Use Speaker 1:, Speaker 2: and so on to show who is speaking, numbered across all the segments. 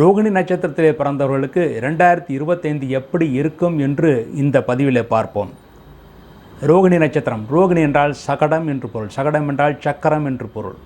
Speaker 1: ரோகிணி நட்சத்திரத்திலே பிறந்தவர்களுக்கு ரெண்டாயிரத்தி இருபத்தைந்து எப்படி இருக்கும் என்று இந்த பதிவிலே பார்ப்போம். ரோகிணி நட்சத்திரம். ரோகிணி என்றால் சகடம் என்று பொருள். சகடம் என்றால் சக்கரம் என்று பொருள்.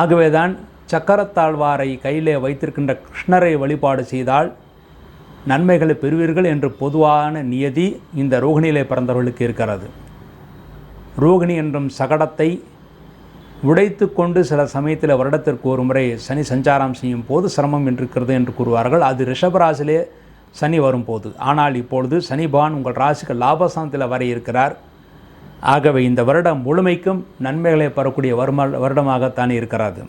Speaker 1: ஆகவேதான் சக்கரத்தாழ்வாரை கையிலே வைத்திருக்கின்ற கிருஷ்ணரை வழிபாடு செய்தால் நன்மைகளை பெறுவீர்கள் என்று பொதுவான நியதி இந்த ரோகிணியிலே பிறந்தவர்களுக்கு இருக்கிறது. ரோகிணி என்றும் சகடத்தை உடைத்து கொண்டு சில சமயத்தில் வருடத்திற்கு ஒரு முறை சனி சஞ்சாரம் செய்யும் போது சிரமம் இருக்கிறது என்று கூறுவார்கள். அது ரிஷபராசிலே சனி வரும்போது. ஆனால் இப்பொழுது சனி பகவான் உங்கள் ராசிக்கு லாபஸ்தானத்தில் வர இருக்கிறார். ஆகவே இந்த வருடம் முழுமைக்கும் நன்மைகளை பெறக்கூடிய வரும வருடமாகத்தான் இருக்கிறது.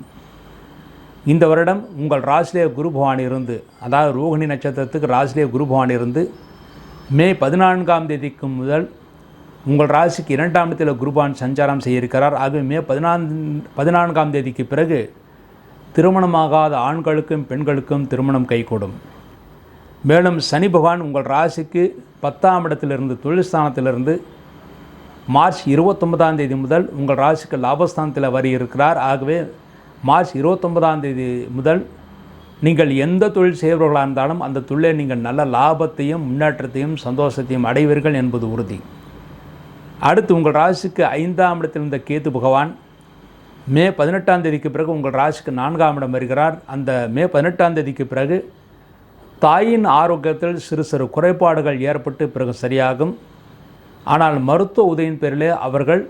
Speaker 1: இந்த வருடம் உங்கள் ராசிலே குரு பகவான் இருந்து அதாவது ரோகிணி நட்சத்திரத்துக்கு ராசிலே குரு பகவான் இருந்து மே பதினான்காம் தேதிக்கு முதல் உங்கள் ராசிக்கு இரண்டாம் இடத்தில் குருபான் சஞ்சாரம் செய்யிருக்கிறார் ஆகவே மே பதினான்கு பதினான்காம் தேதிக்கு பிறகு திருமணமாகாத ஆண்களுக்கும் பெண்களுக்கும் திருமணம் கைகூடும். மேலும் சனி பகவான் உங்கள் ராசிக்கு பத்தாம் இடத்திலிருந்து தொழில் ஸ்தானத்திலிருந்து மார்ச் இருபத்தொன்பதாம் தேதி முதல் உங்கள் ராசிக்கு லாபஸ்தானத்தில் வரி இருக்கிறார் ஆகவே மார்ச் இருபத்தொன்பதாம் தேதி முதல் நீங்கள் எந்த தொழில் செய்பவர்களாக இருந்தாலும் அந்த தொழிலை நீங்கள் நல்ல லாபத்தையும் முன்னேற்றத்தையும் சந்தோஷத்தையும் அடைவீர்கள் என்பது உறுதி. அடுத்து உங்கள் ராசிக்கு ஐந்தாம் இடத்தில் இருந்த கேது பகவான் மே பதினெட்டாம் தேதிக்கு பிறகு உங்கள் ராசிக்கு நான்காம் இடம் வருகிறார். அந்த மே பதினெட்டாம் தேதிக்கு பிறகு தாயின் ஆரோக்கியத்தில் சிறு சிறு குறைபாடுகள் ஏற்பட்டு பிறகு சரியாகும். ஆனால் மருத்துவ உதவியின் பேரிலே அவர்கள்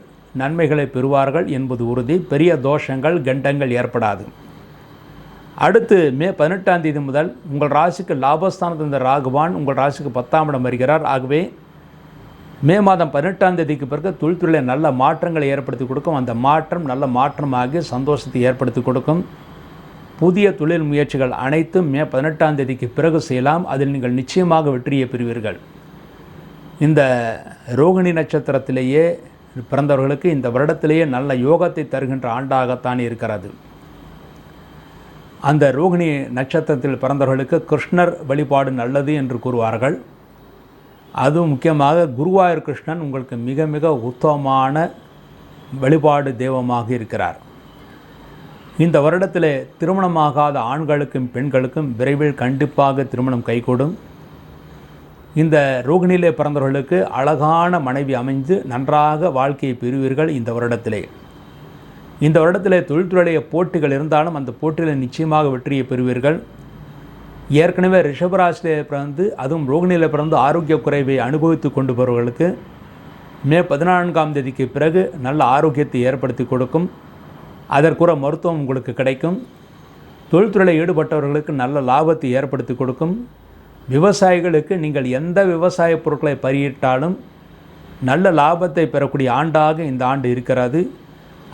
Speaker 1: நன்மைகளை பெறுவார்கள் என்பது உறுதி. பெரிய தோஷங்கள் கண்டங்கள் ஏற்படாது. அடுத்து மே பதினெட்டாம் தேதி முதல் உங்கள் ராசிக்கு லாபஸ்தானத்தில் இருந்த ராகுவான் உங்கள் ராசிக்கு பத்தாம் இடம் வருகிறார். ஆகவே மே மாதம் பதினெட்டாம் தேதிக்கு பிறகு தொழில்துறையில் நல்ல மாற்றங்களை ஏற்படுத்தி கொடுக்கும். அந்த மாற்றம் நல்ல மாற்றமாகி சந்தோஷத்தை ஏற்படுத்தி கொடுக்கும். புதிய தொழில் முயற்சிகள் அனைத்தும் மே பதினெட்டாம் தேதிக்கு பிறகு செய்யலாம். அதில் நீங்கள் நிச்சயமாக வெற்றியை பெறுவீர்கள். இந்த ரோகிணி நட்சத்திரத்திலேயே பிறந்தவர்களுக்கு இந்த வருடத்திலேயே நல்ல யோகத்தை தருகின்ற ஆண்டாகத்தான் இருக்கிறது. அந்த ரோகிணி நட்சத்திரத்தில் பிறந்தவர்களுக்கு கிருஷ்ணர் வழிபாடு நல்லது என்று கூறுவார்கள். அதுவும் முக்கியமாக குருவாயூர் கிருஷ்ணன் உங்களுக்கு மிக மிக உத்தமமான வழிபாடு தெய்வமாக இருக்கிறார். இந்த வருடத்தில் திருமணமாகாத ஆண்களுக்கும் பெண்களுக்கும் விரைவில் கண்டிப்பாக திருமணம் கைகூடும். இந்த ரோகிணியிலே பிறந்தவர்களுக்கு அழகான மனைவி அமைந்து நன்றாக வாழ்க்கையை பெறுவீர்கள் இந்த வருடத்திலே. இந்த வருடத்திலே தொழில்துறைய போட்டிகள் இருந்தாலும் அந்த போட்டியில் நிச்சயமாக வெற்றியை பெறுவீர்கள். ஏற்கனவே ரிஷபராசிலே பிறந்து அதுவும் ரோகிணியில் பிறந்து ஆரோக்கிய குறைவை அனுபவித்து கொண்டு வருவர்களுக்கு மே பதினான்காம் தேதிக்கு பிறகு நல்ல ஆரோக்கியத்தை ஏற்படுத்தி கொடுக்கும். அதற்குற மருத்துவம் உங்களுக்கு கிடைக்கும். தொழில்துறையில் ஈடுபட்டவர்களுக்கு நல்ல லாபத்தை ஏற்படுத்தி கொடுக்கும். விவசாயிகளுக்கு நீங்கள் எந்த விவசாய பொருட்களை பயிரிட்டாலும் நல்ல லாபத்தை பெறக்கூடிய ஆண்டாக இந்த ஆண்டு இருக்கிறது.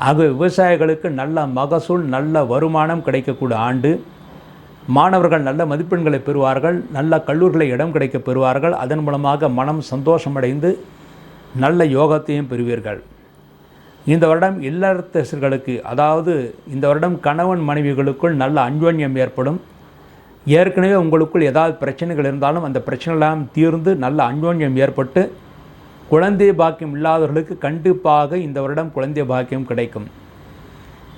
Speaker 1: ஆக விவசாயிகளுக்கு நல்ல மகசூல் நல்ல வருமானம் கிடைக்கக்கூடிய ஆண்டு. மாணவர்கள் நல்ல மதிப்பெண்களை பெறுவார்கள் நல்ல கல்லூரிகளை இடம் கிடைக்க பெறுவார்கள் அதன் மூலமாக மனம் சந்தோஷமடைந்து நல்ல யோகத்தையும் பெறுவீர்கள். இந்த வருடம் இல்லத்தரசர்களுக்கு அதாவது இந்த வருடம் கணவன் மனைவிகளுக்குள் நல்ல அன்யோன்யம் ஏற்படும். ஏற்கனவே உங்களுக்குள் ஏதாவது பிரச்சனைகள் இருந்தாலும் அந்த பிரச்சனைலாம் தீர்ந்து நல்ல அன்யோன்யம் ஏற்பட்டு குழந்தை பாக்கியம் இல்லாதவர்களுக்கு கண்டிப்பாக இந்த வருடம் குழந்தை பாக்கியம் கிடைக்கும்.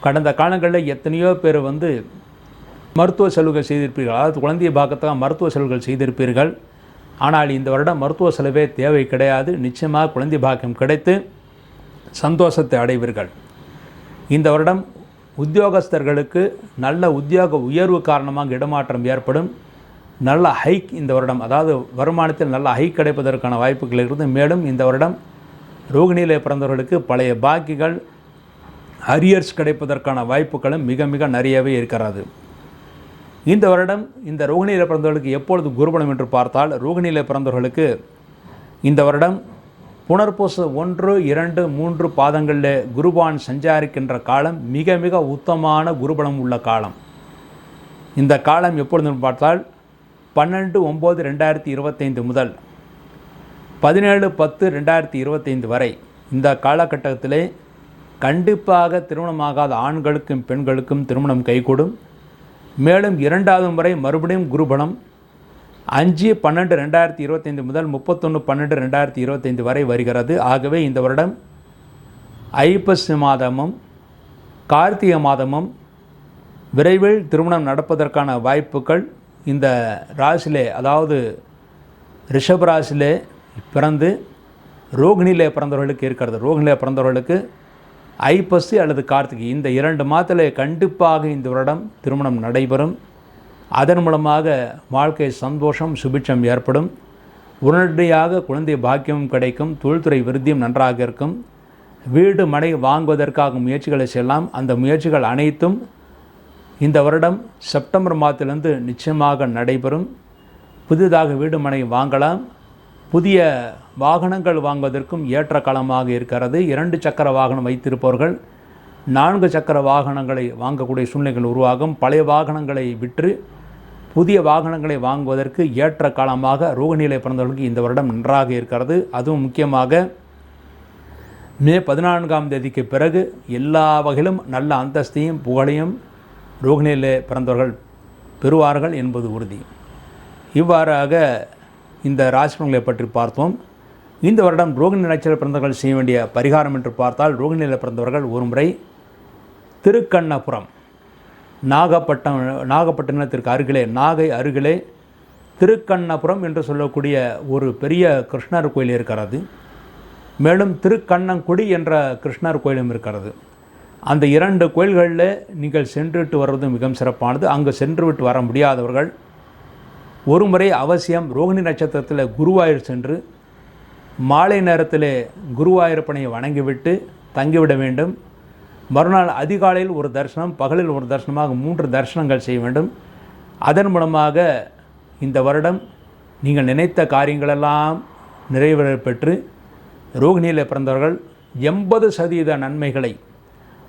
Speaker 1: கடந்த காலங்களில் எத்தனையோ பேர் வந்து மருத்துவ செலவுகள் செய்திருப்பீர்கள். அதாவது குழந்தையை பார்க்கத்தான் மருத்துவ செலவுகள் செய்திருப்பீர்கள். ஆனால் இந்த வருடம் மருத்துவ செலவே தேவை கிடையாது. நிச்சயமாக குழந்தை பாக்கியம் கிடைத்து சந்தோஷத்தை அடைவீர்கள். இந்த வருடம் உத்தியோகஸ்தர்களுக்கு நல்ல உத்தியோக உயர்வு காரணமாக இடமாற்றம் ஏற்படும். நல்ல ஹைக் இந்த வருடம் அதாவது வருமானத்தில் நல்ல ஹைக் கிடைப்பதற்கான வாய்ப்புகள் இருந்து மேலும் இந்த வருடம் ரோகிணியிலே பிறந்தவர்களுக்கு பழைய பாக்கிகள் அரியர்ஸ் கிடைப்பதற்கான வாய்ப்புகளும் மிக மிக நிறையவே இருக்கிறது. இந்த வருடம் இந்த ரோகிணியில் பிறந்தவர்களுக்கு எப்பொழுது குருபலம் என்று பார்த்தால் ரோகிணியில் பிறந்தவர்களுக்கு இந்த வருடம் புனர்பூச ஒன்று இரண்டு மூன்று பாதங்களில் குருபான் சஞ்சாரிக்கின்ற காலம் மிக மிக உத்தமான குருபலம் உள்ள காலம். இந்த காலம் எப்பொழுது பார்த்தால் பன்னெண்டு ஒம்பது ரெண்டாயிரத்தி இருபத்தைந்து முதல் பதினேழு பத்து ரெண்டாயிரத்தி இருபத்தைந்து வரை. இந்த காலகட்டத்திலே கண்டிப்பாக திருமணமாகாத ஆண்களுக்கும் பெண்களுக்கும் திருமணம் கைகூடும். மேலும் இரண்டாவது முறை மறுபடியும் குருபலம். அஞ்சு பன்னெண்டு ரெண்டாயிரத்தி இருபத்தைந்து முதல் முப்பத்தொன்று பன்னெண்டு ரெண்டாயிரத்தி இருபத்தைந்து வரை வருகிறது. ஆகவே இந்த வருடம் ஐப்பசி மாதமும் கார்த்திகை மாதமும் விரைவில் திருமணம் நடப்பதற்கான வாய்ப்புகள் இந்த ராசிலே அதாவது ரிஷப் ராசிலே பிறந்து ரோகிணியிலே பிறந்தவர்களுக்கு இருக்கிறது. ரோகிணியிலே பிறந்தவர்களுக்கு ஐப்பசி அல்லது கார்த்திகை இந்த இரண்டு மாதத்தில் கண்டிப்பாக இந்த வருடம் திருமணம் நடைபெறும். அதன் மூலமாக வாழ்க்கை சந்தோஷம் சுபிட்சம் ஏற்படும். உடனடியாக குழந்தை பாக்கியமும் கிடைக்கும் தொழில்துறை விருத்தியும் நன்றாக இருக்கும். வீடு மனை வாங்குவதற்காக முயற்சிகளை செய்யலாம். அந்த முயற்சிகள் அனைத்தும் இந்த வருடம் செப்டம்பர் மாதத்திலிருந்து நிச்சயமாக நடைபெறும். புதிதாக வீடு மனை வாங்கலாம். புதிய வாகனங்கள் வாங்குவதற்கும் ஏற்ற காலமாக இருக்கிறது. இரண்டு சக்கர வாகனம் வைத்திருப்பவர்கள் நான்கு சக்கர வாகனங்களை வாங்கக்கூடிய சூழ்நிலைகள் உருவாகும். பழைய வாகனங்களை விற்று புதிய வாகனங்களை வாங்குவதற்கு ஏற்ற காலமாக ரோகிணியிலே பிறந்தவர்களுக்கு இந்த வருடம் நன்றாக இருக்கிறது. அதுவும் முக்கியமாக மே பதினான்காம் தேதிக்கு பிறகு எல்லா வகையிலும் நல்ல அந்தஸ்தையும் புகழையும் ரோகிணியிலே பிறந்தவர்கள் பெறுவார்கள் என்பது உறுதி. இவ்வாறாக இந்த ராசிபலன்களை பற்றி பார்த்தோம் இந்த வருடம் ரோகிணி நட்சத்திர பிறந்தவர்கள் செய்ய வேண்டிய பரிகாரம் என்று பார்த்தால் ரோகிணியில் பிறந்தவர்கள் ஒருமுறை திருக்கண்ணபுரம் நாகப்பட்டம் நாகப்பட்டினத்திற்கு அருகிலே நாகை அருகிலே திருக்கண்ணபுரம் என்று சொல்லக்கூடிய ஒரு பெரிய கிருஷ்ணர் கோயில் இருக்கிறது. மேலும் திருக்கண்ணங்குடி என்ற கிருஷ்ணர் கோயிலும் இருக்கிறது. அந்த இரண்டு கோயில்களில் நீங்கள் சென்றுவிட்டு வருவது மிகவும் சிறப்பானது. அங்கு சென்றுவிட்டு வர முடியாதவர்கள் ஒரு முறை அவசியம் ரோகிணி நட்சத்திரத்தில் குருவாயூர் சென்று மாலை நேரத்தில் குருவாயூரப்பனை வணங்கிவிட்டு தங்கிவிட வேண்டும். மறுநாள் அதிகாலையில் ஒரு தரிசனம் பகலில் ஒரு தரிசனமாக மூன்று தரிசனங்கள் செய்ய வேண்டும். அதன் மூலமாக இந்த வருடம் நீங்கள் நினைத்த காரியங்களெல்லாம் நிறைவேற பெற்று ரோகிணியில் பிறந்தவர்கள் எண்பது சதவீத நன்மைகளை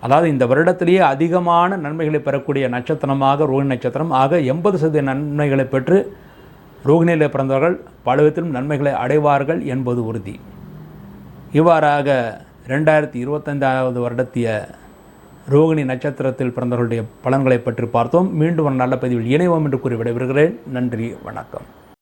Speaker 1: அதாவது இந்த வருடத்திலேயே அதிகமான நன்மைகளை பெறக்கூடிய நட்சத்திரமாக ரோஹிணி நட்சத்திரம் ஆக எண்பது சதவீத நன்மைகளை பெற்று ரோகிணியில் பிறந்தவர்கள் பல விதத்திலும் நன்மைகளை அடைவார்கள் என்பது உறுதி. இவ்வாறாக ரெண்டாயிரத்தி இருபத்தைந்தாவது வருடத்திய ரோகிணி நட்சத்திரத்தில் பிறந்தவர்களுடைய பலன்களை பற்றி பார்த்தோம். மீண்டும் ஒரு நல்ல பதிவில் இணைவோம் என்று கூறி விடைபெறுகிறேன். நன்றி வணக்கம்.